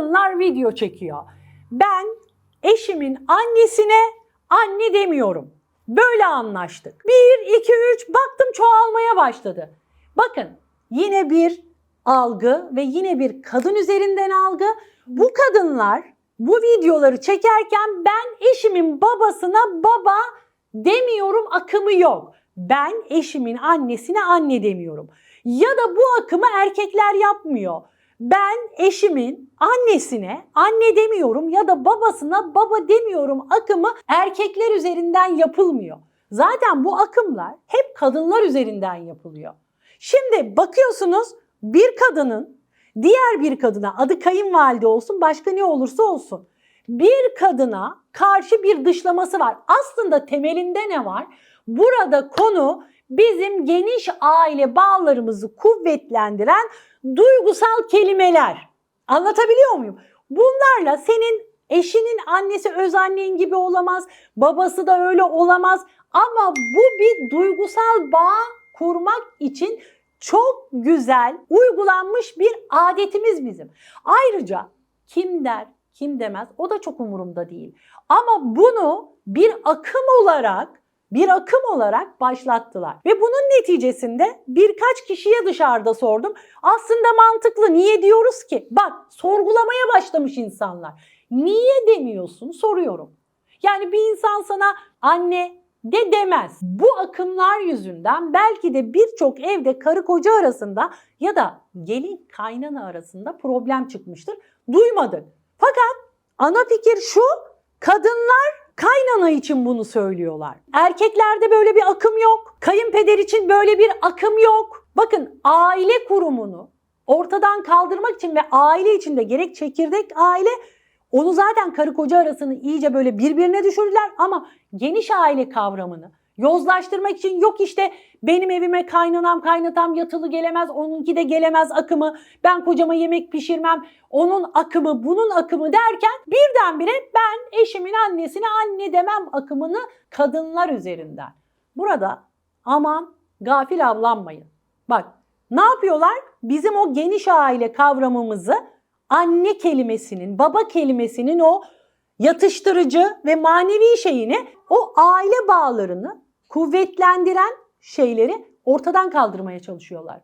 kadınlar video çekiyor. Ben eşimin annesine anne demiyorum. Böyle anlaştık. Bir, iki, üç baktım çoğalmaya başladı. Bakın yine bir algı ve yine bir kadın üzerinden algı. Bu kadınlar bu videoları çekerken ben eşimin babasına baba demiyorum akımı yok. Ben eşimin annesine anne demiyorum. Ya da bu akımı erkekler yapmıyor. Ben eşimin annesine anne demiyorum ya da babasına baba demiyorum akımı erkekler üzerinden yapılmıyor. Zaten bu akımlar hep kadınlar üzerinden yapılıyor. Şimdi bakıyorsunuz bir kadının diğer bir kadına adı kayınvalide olsun başka ne olursa olsun bir kadına karşı bir dışlaması var. Aslında temelinde ne var? Burada konu bizim geniş aile bağlarımızı kuvvetlendiren duygusal kelimeler. Anlatabiliyor muyum? Bunlarla senin eşinin annesi öz annen gibi olamaz, babası da öyle olamaz ama bu bir duygusal bağ kurmak için çok güzel uygulanmış bir adetimiz bizim. Ayrıca kim der, kim demez o da çok umurumda değil. Ama bunu bir akım olarak bir akım olarak başlattılar. Ve bunun neticesinde birkaç kişiye dışarıda sordum. Aslında mantıklı. Niye diyoruz ki? Bak sorgulamaya başlamış insanlar. Niye demiyorsun? Soruyorum. Yani bir insan sana anne de demez. Bu akımlar yüzünden belki de birçok evde karı koca arasında ya da gelin kaynana arasında problem çıkmıştır. Duymadık. Fakat ana fikir şu, kadınlar kaynana için bunu söylüyorlar. Erkeklerde böyle bir akım yok. Kayınpeder için böyle bir akım yok. Bakın aile kurumunu ortadan kaldırmak için ve aile içinde gerek çekirdek aile onu zaten karı koca arasını iyice böyle birbirine düşürdüler ama geniş aile kavramını yozlaştırmak için yok işte benim evime kaynanam kaynatam yatılı gelemez onunki de gelemez akımı ben kocama yemek pişirmem onun akımı bunun akımı derken birdenbire ben eşimin annesine anne demem akımını kadınlar üzerinden. Burada aman gafil avlanmayın. Bak ne yapıyorlar? Bizim o geniş aile kavramımızı anne kelimesinin, baba kelimesinin o yatıştırıcı ve manevi şeyini, o aile bağlarını kuvvetlendiren şeyleri ortadan kaldırmaya çalışıyorlar.